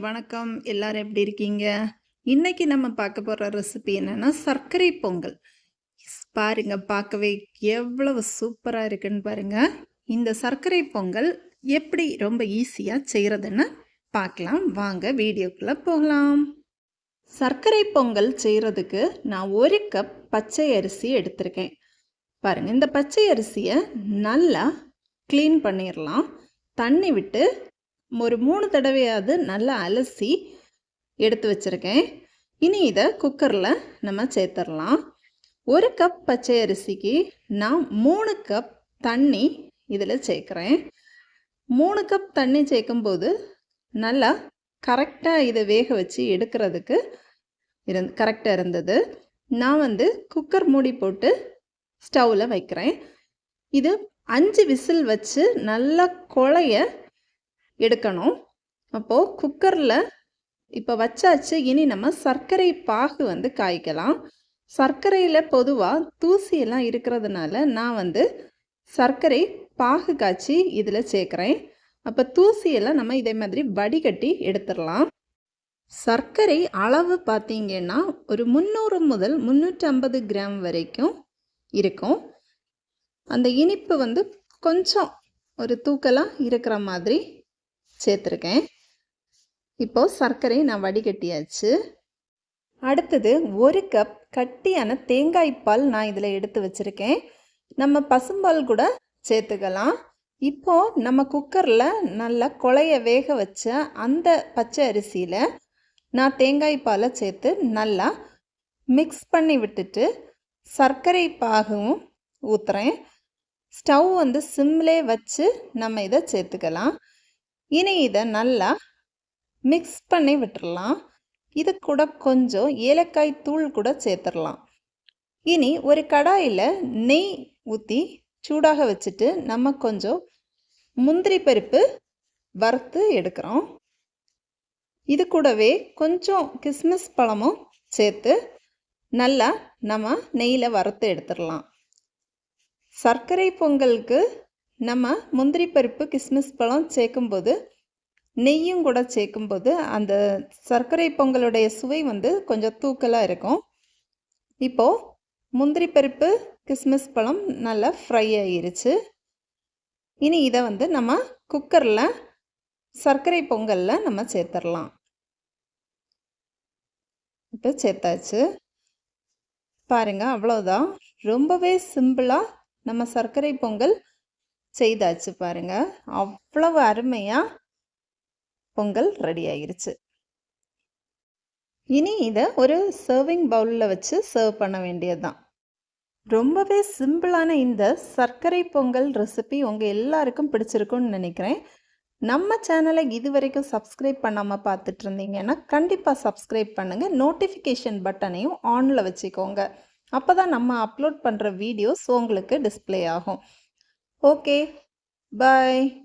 வணக்கம். எல்லாரும் எப்படி இருக்கீங்க? இன்னைக்கு நம்ம பார்க்க போகிற ரெசிபி என்னன்னா சர்க்கரை பொங்கல். பாருங்க பார்க்கவே எவ்வளவு சூப்பராக இருக்குன்னு பாருங்க. இந்த சர்க்கரை பொங்கல் எப்படி ரொம்ப ஈஸியாக செய்கிறதுன்னு பார்க்கலாம். வாங்க வீடியோக்குள்ளே போகலாம். சர்க்கரை பொங்கல் செய்கிறதுக்கு நான் ஒரு கப் பச்சை அரிசி எடுத்திருக்கேன். பாருங்கள் இந்த பச்சை அரிசியை நல்லா க்ளீன் பண்ணிடலாம் தண்ணி விட்டு ஒரு மூணு தடவையாவது நல்லா அலசி எடுத்து வச்சுருக்கேன். இனி இதை குக்கரில் நம்ம சேர்த்துடலாம் ஒரு கப் பச்சை அரிசிக்கு நான் மூணு கப் தண்ணி இதில் சேர்க்குறேன். மூணு கப் தண்ணி சேர்க்கும்போது நல்லா கரெக்டாக இதை வேக வச்சு எடுக்கிறதுக்கு இருந் கரெக்டாக இருந்தது. நான் வந்து குக்கர் மூடி போட்டு ஸ்டவ்வில் வைக்கிறேன். இது அஞ்சு விசில் வச்சு நல்லா குழைய எடுக்கணும். அப்போது குக்கரில் இப்போ வச்சாச்சு. இனி நம்ம சர்க்கரை பாகு வந்து காய்க்கலாம். சர்க்கரையில் பொதுவாக தூசியெல்லாம் இருக்கிறதுனால நான் வந்து சர்க்கரை பாகு காய்ச்சி இதில் சேர்க்குறேன். அப்போ தூசியெல்லாம் நம்ம இதே மாதிரி வடிகட்டி எடுத்துடலாம். சர்க்கரை அளவு பார்த்தீங்கன்னா ஒரு முந்நூறு முதல் முந்நூற்றம்பது கிராம் வரைக்கும் இருக்கும். அந்த இனிப்பு வந்து கொஞ்சம் ஒரு தூக்கலாக இருக்கிற மாதிரி சேர்த்துருக்கேன். இப்போது சர்க்கரை நான் வடிகட்டியாச்சு. அடுத்தது ஒரு கப் கட்டியான தேங்காய் பால் நான் இதில் எடுத்து வச்சுருக்கேன். நம்ம பசும்பால் கூட சேர்த்துக்கலாம். இப்போது நம்ம குக்கரில் நல்லா குழைய வேக வச்ச அந்த பச்சை அரிசியில் நான் தேங்காய் பாலை சேர்த்து நல்லா மிக்ஸ் பண்ணி விட்டுட்டு சர்க்கரை பாகவும் ஊற்றுறேன் ஸ்டவ் வந்து சிம்லே வச்சு நம்ம இதை சேர்த்துக்கலாம். இனி இதை நல்லா மிக்ஸ் பண்ணி விட்டுடலாம் இது கூட கொஞ்சம் ஏலக்காய் தூள் கூட சேர்த்துடலாம் இனி ஒரு கடாயில் நெய் ஊற்றி சூடாக வச்சுட்டு நம்ம கொஞ்சம் முந்திரி பருப்பு வறுத்து எடுக்கிறோம். இது கூடவே கொஞ்சம் கிஸ்மிஸ் பழமும் சேர்த்து நல்லா நம்ம நெய்யில் வறுத்து எடுத்துடலாம் சர்க்கரை பொங்கலுக்கு நம்ம முந்திரி பருப்பு கிஸ்மிஸ் பழம் சேர்க்கும்போது நெய்யும் கூட சேர்க்கும்போது அந்த சர்க்கரை பொங்கலுடைய சுவை வந்து கொஞ்சம் தூக்கலாக இருக்கும். இப்போது முந்திரி பருப்பு கிஸ்மிஸ் பழம் நல்லா ஃப்ரை ஆகிருச்சு இனி இதை வந்து நம்ம குக்கரில் சர்க்கரை பொங்கலில் நம்ம சேர்த்துடலாம் இப்போ சேர்த்தாச்சு. பாருங்கள் அவ்வளோதான் ரொம்பவே சிம்பிளாக நம்ம சர்க்கரை பொங்கல் செய்தாச்சு பாருங்கள் அவ்வளவு அருமையாக பொங்கல் ரெடி ஆகிருச்சு இனி இதை ஒரு சர்விங் பவுலில் வச்சு சர்வ் பண்ண வேண்டியது தான் ரொம்பவே சிம்பிளான இந்த சர்க்கரை பொங்கல் ரெசிபி உங்கள் எல்லாருக்கும் பிடிச்சிருக்குன்னு நினைக்கிறேன். நம்ம சேனலை இது வரைக்கும் சப்ஸ்கிரைப் பண்ணாமல் பார்த்துட்டு இருந்தீங்கன்னா கண்டிப்பாக சப்ஸ்கிரைப் பண்ணுங்கள் நோட்டிஃபிகேஷன் பட்டனையும் ஆனில் வச்சுக்கோங்க. அப்போ தான் நம்ம அப்லோட் பண்ணுற வீடியோஸ் உங்களுக்கு டிஸ்பிளே ஆகும். Okay, bye.